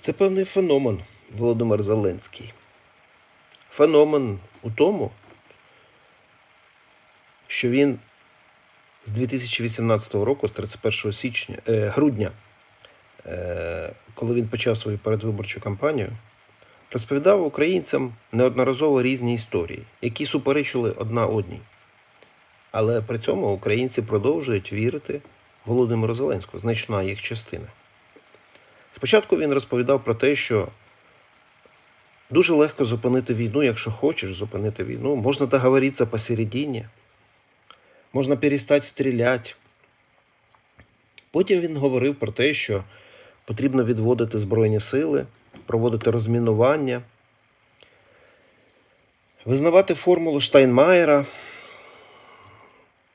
Це певний феномен Володимир Зеленський. Феномен у тому, що він з 2018 року, з 31 січня, е, грудня, е, коли він почав свою передвиборчу кампанію, розповідав українцям неодноразово різні історії, які суперечили одна одній. Але при цьому українці продовжують вірити Володимиру Зеленському, значна їх частина. Спочатку він розповідав про те, що дуже легко зупинити війну, якщо хочеш зупинити війну. Можна договоритися посередині, можна перестати стріляти. Потім він говорив про те, що потрібно відводити Збройні сили, проводити розмінування, визнавати формулу Штайнмаєра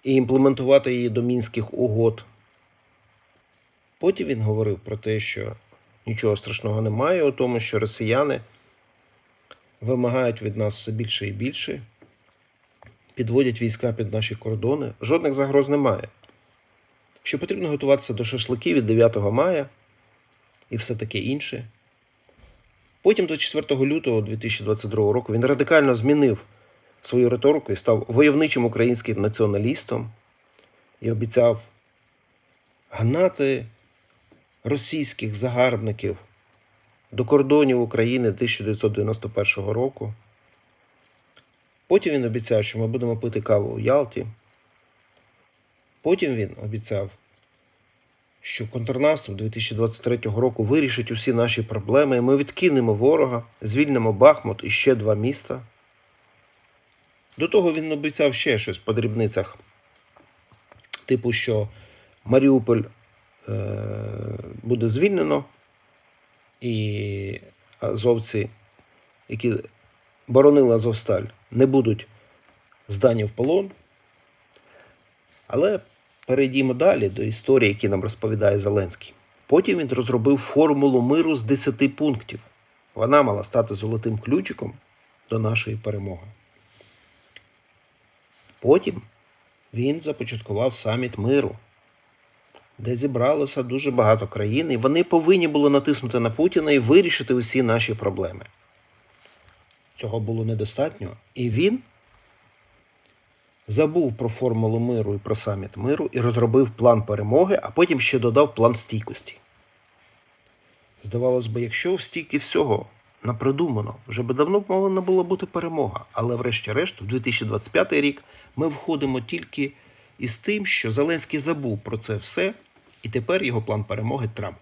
і імплементувати її до мінських угод. Потім він говорив про те, що нічого страшного немає у тому, що росіяни вимагають від нас все більше і більше, підводять війська під наші кордони. Жодних загроз немає. Що потрібно готуватися до шашликів від 9 мая і все таке інше. Потім, до 4 лютого 2022 року, він радикально змінив свою риторику і став войовничим українським націоналістом і обіцяв гнати російських загарбників до кордонів України 1991 року. Потім він обіцяв, що ми будемо пити каву у Ялті. Потім він обіцяв, що контрнаступ 2023 року вирішить усі наші проблеми, і ми відкинемо ворога, звільнимо Бахмут і ще два міста. До того він обіцяв ще щось по дрібницях, типу, що Маріуполь е, буде звільнено, і азовці, які боронили Азовсталь, не будуть здані в полон. Але перейдімо далі до історії, які нам розповідає Зеленський. Потім він розробив формулу миру з 10 пунктів. Вона мала стати золотим ключиком до нашої перемоги. Потім він започаткував саміт миру, де зібралося дуже багато країн, і вони повинні були натиснути на Путіна і вирішити усі наші проблеми. Цього було недостатньо, і він забув про формулу миру і про саміт миру і розробив план перемоги, а потім ще додав план стійкості. Здавалось би, якщо стільки всього напридумано, вже би давно повинна була бути перемога. Але врешті-решт, у 2025 рік ми входимо тільки із тим, що Зеленський забув про це все, і тепер його план перемоги Трамп.